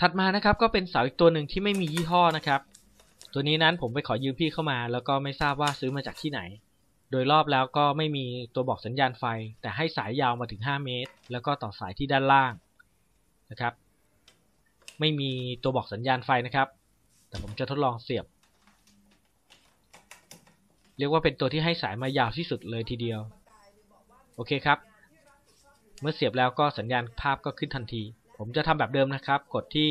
ถัดมานะครับก็เป็นเสาอีกตัวหนึ่งที่ไม่มียี่ห้อนะครับ ตัวนี้นั้นผมไปขอยืมพี่เข้ามา แล้วก็ไม่ทราบว่าซื้อมาจากที่ไหน โดยรอบแล้วก็ไม่มีตัวบอกสัญญาณไฟ แต่ให้สายยาวมาถึง 5 เมตร แล้วก็ต่อสายที่ด้านล่างนะครับ ไม่มีตัวบอกสัญญาณไฟนะครับ แต่ผมจะทดลองเสียบ เรียกว่าเป็นตัวที่ให้สายมายาวที่สุดเลยทีเดียว โอเคครับ เมื่อเสียบแล้วก็สัญญาณภาพก็ขึ้นทันที ผมจะทำแบบเดิมนะครับ กดที่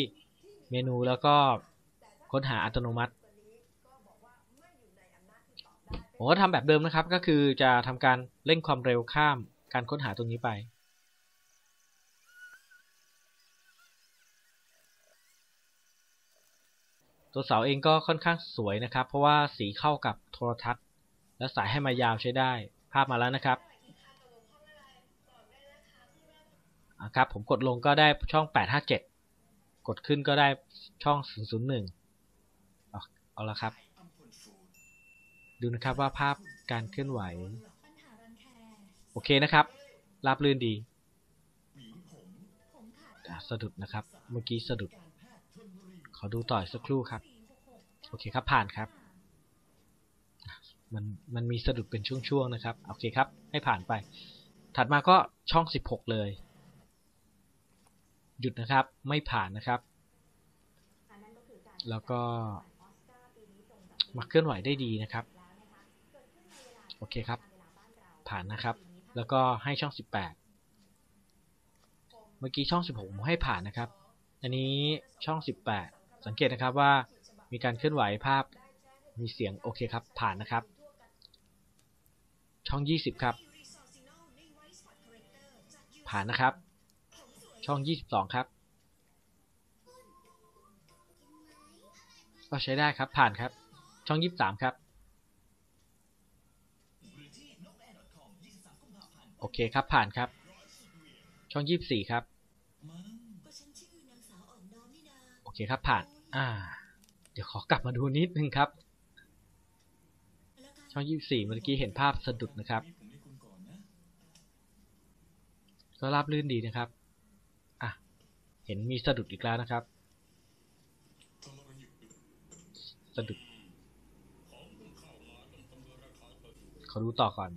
เมนูแล้วก็ค้นหาอัตโนมัติ ผมก็ทำแบบเดิมนะครับ ก็คือจะทำการเร่งความเร็วข้ามการค้นหาตรงนี้ไปตัวเสาเองก็ค่อนข้างสวยนะครับ เพราะว่าสีเข้ากับโทรทัศน์ และสายให้มายาวใช้ได้ ภาพมาแล้วนะครับ อะครับ ผมกดลงก็ได้ช่อง 857 กดขึ้นก็ได้ช่อง 001 เอาเอาละครับ ดูนะครับว่าภาพการเคลื่อนไหว โอเคนะครับราบรื่นดีสะดุดนะครับ เมื่อกี้สะดุด ขอดูต่ออีกสักครู่ครับ โอเคครับผ่านครับ มันมันมีสะดุดเป็นช่วงๆนะครับ โอเคครับ ให้ผ่านไป ถัดมาก็ช่อง 16 เลย หยุดนะครับ ไม่ผ่านนะครับ แล้วก็มาเคลื่อนไหวได้ดีนะครับ โอเคครับ ผ่านนะครับ แล้วก็ให้ช่อง 18 เมื่อกี้ช่อง 16 ผมให้ผ่านนะครับ อันนี้ช่อง 18 สังเกตนะครับว่ามีการเคลื่อนไหวภาพมีเสียงโอเคครับ ผ่านนะครับ ช่อง 20 ครับ ผ่านนะครับ ช่อง 22 ครับ ก็ใช้ได้ครับผ่านครับ ช่อง 23 ครับ โอเคครับผ่านครับ ช่อง 24 ครับ โอเคครับผ่าน อ่า เดี๋ยวขอกลับมาดูนิดนึงครับ ช่อง 24 เมื่อกี้เห็นภาพสะดุดนะครับก็ราบรื่นดีนะครับ เห็นมีสะดุดอีกแล้วนะครับ สะดุดขอดูต่อก่อน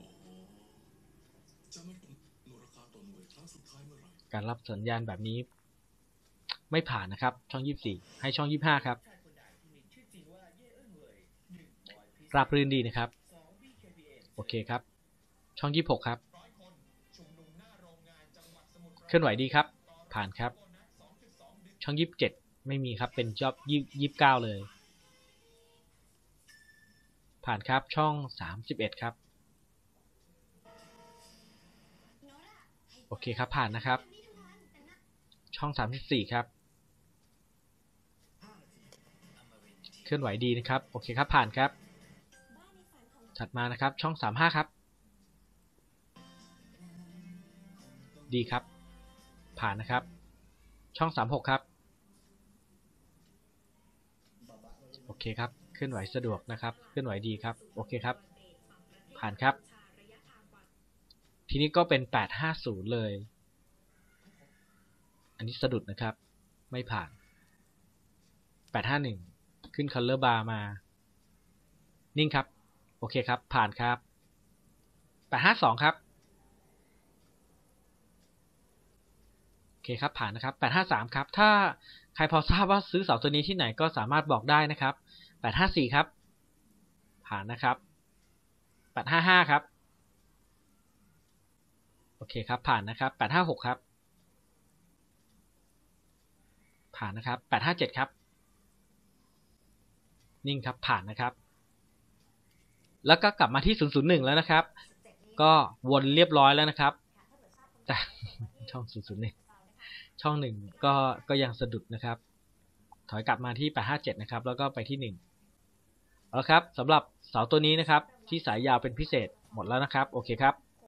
การรับสัญญาณแบบนี้ ไม่ผ่านนะครับ ช่อง 24 ให้ช่อง 25 ครับราบรื่นดีนะครับ โอเคครับ ช่อง 26 ครับ เคลื่อนไหวดีครับ ผ่านครับ ช่อง27ไม่มีครับ เป็นจอบ29เลย ผ่านครับช่อง31ครับ โอเคครับผ่านนะครับ ช่อง34ครับ เคลื่อนไหวดีนะครับ โอเคครับผ่านครับ ถัดมานะครับ ช่อง35ครับ ดีครับ ผ่านนะครับ ช่อง36ครับ โอ เคครับ เคลื่อนไหวสะดวกนะครับ เคลื่อนไหวดีครับ โอเคครับ ผ่านครับ ทีนี้ก็เป็น 850 เลย อันนี้สะดุดนะครับ ไม่ผ่าน 851 ขึ้น color bar มา นิ่งครับ โอเคครับ ผ่านครับ 852 ครับ โอเคครับ ผ่านนะครับ 853 ครับ ถ้า ใครพอทราบว่าซื้อเสาตัวนี้ที่ไหนก็สามารถบอกได้นะครับ 854 ครับ ผ่านนะครับ 855 ครับ โอเคครับ ผ่านนะครับ 856 ครับ ผ่านนะครับ 857 ครับ นิ่งครับ ผ่านนะครับ แล้วก็กลับมาที่ 001 แล้วนะครับ ก็วนเรียบร้อยแล้วนะครับแต่ช่อง 001 ช่องหนึ่งก็ก็ยังสะดุดนะครับ ถอยกลับมาที่ 857 นะครับ แล้วก็ไปที่ 1 เอาละครับสำหรับเสาตัวนี้นะครับ ที่สายยาวเป็นพิเศษหมดแล้วนะครับ โอเคครับ